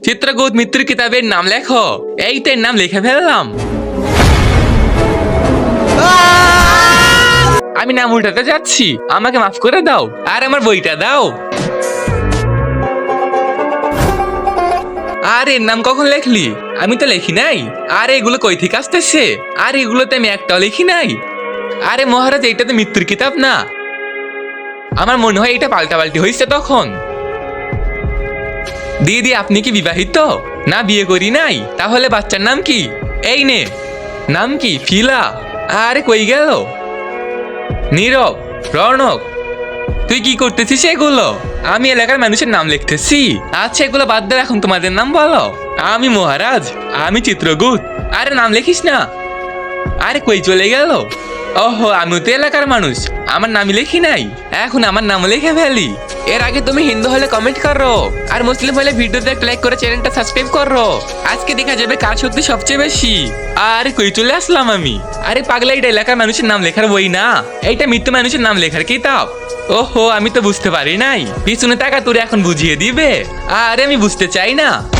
চিত্রগুপ্ত মৃত্যুর কিতাবের নাম লেখো। এই তো নাম লিখে ফেললাম। আমি নাম উল্টাতে যাচ্ছি। আমাকে মাফ করে দাও। আর আমার বইটা দাও। আর এর নাম কখন লেখলি? আমি তো লেখি নাই। আর এগুলো কই থেকে আসতেছে? আর এগুলোতে আমি একটাও লিখি নাই। আরে মহারাজ এটা তো মৃত্যুর কিতাব না। আমার মনে হয় এটা পাল্টাপাল্টি হয়েছে তখন। দিদি, আপনি কি বিবাহিত? না, বিয়ে করি নাই। তাহলে বাচ্চার নাম কি? এই নে। নাম কি? ফিলা। আরে, কই গেল? নীরব, রৌনক। তুই কি করতেছিস এগুলো আমি এলাকার মানুষের নাম লিখতেছি। আচ্ছা এগুলো বাদ দে এখন তোমাদের নাম বলো। আমি মহারাজ, আমি চিত্রগুপ্ত আরে, নাম লিখিস না। আরে, কই চলে গেল? ওহো আমি তো এলাকার মানুষ। আমার নামই লিখি নাই। এখন আমার নাম লিখে ফেলি। এর আগে তুমি হিন্দু হলে কমেন্ট করো। আর মুসলিম হলে ভিডিওতে একটা লাইক করে চ্যানেলটা সাবস্ক্রাইব করো। আজকে দেখা যাবে কার শক্তি সবচেয়ে বেশি। আর কই চলে আসলাম আমি? আরে পাগলা এটা এলাকার মানুষের নাম লেখার বই না। এইটা মৃত্যু মানুষের নাম লেখার কিতাব। ওহো আমি তো বুঝতে পারি নাই। পিছনে টাকা তোরে এখন বুঝিয়ে দিবে। আরে আমি বুঝতে চাই না।